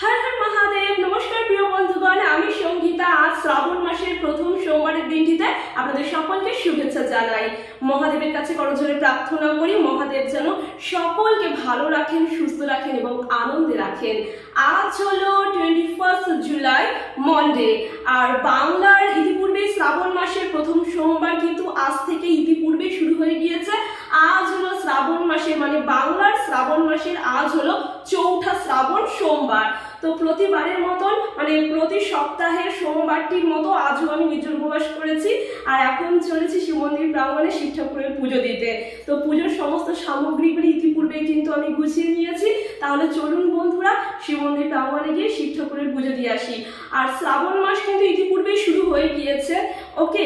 হর হর মহাদেব, নমস্কার প্রিয় বন্ধুগণ, আমি সঙ্গীতা, আজ শ্রাবণ মাসের প্রথম সোমবারের দিনটিতে আপনাদের সকলকে শুভেচ্ছা জানাই। মহাদেবের কাছে করজোরে প্রার্থনা করি, মহাদেব যেন সকলকে ভালো রাখেন, সুস্থ রাখেন এবং আনন্দে রাখেন। আজ হলো টোয়েন্টি ফার্স্ট জুলাই মন্ডে আর বাংলার ইতিপূর্বে শ্রাবণ মাসের প্রথম সোমবার কিন্তু আজ থেকে ইতিপূর্বে শুরু হয়ে গিয়েছে। আজ হলো শ্রাবণ মাসের মানে বাংলার শ্রাবণ মাসের আজ হলো চৌঠা শ্রাবণ সোমবার। তো প্রতিবারের মতন মানে প্রতি সপ্তাহের সোমবারটির মতো আজও আমি নিজের উপবাস করেছি আর এখন চলেছি শিব মন্দির প্রাঙ্গণে শিব ঠাকুরের পুজো দিতে। তো পুজোর সমস্ত সামগ্রীগুলি ইতিপূর্বে কিন্তু আমি গুছিয়ে নিয়েছি। তাহলে চলুন বন্ধুরা, শিব মন্দির প্রাঙ্গণে গিয়ে শিব ঠাকুরের পুজো দিয়ে আসি। আর শ্রাবণ মাস কিন্তু ইতিপূর্বেই শুরু হয়ে গিয়েছে। ওকে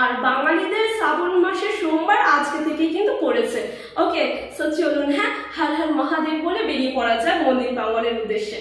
আর বাঙালিদের শ্রাবণ মাসের সোমবার আজকে থেকেই কিন্তু পড়েছে। ওকে সো চলুন হ্যাঁ হাল হাল মহাদেব বলে বেরিয়ে পড়া যায় মন্দির প্রাঙ্গণের উদ্দেশ্যে।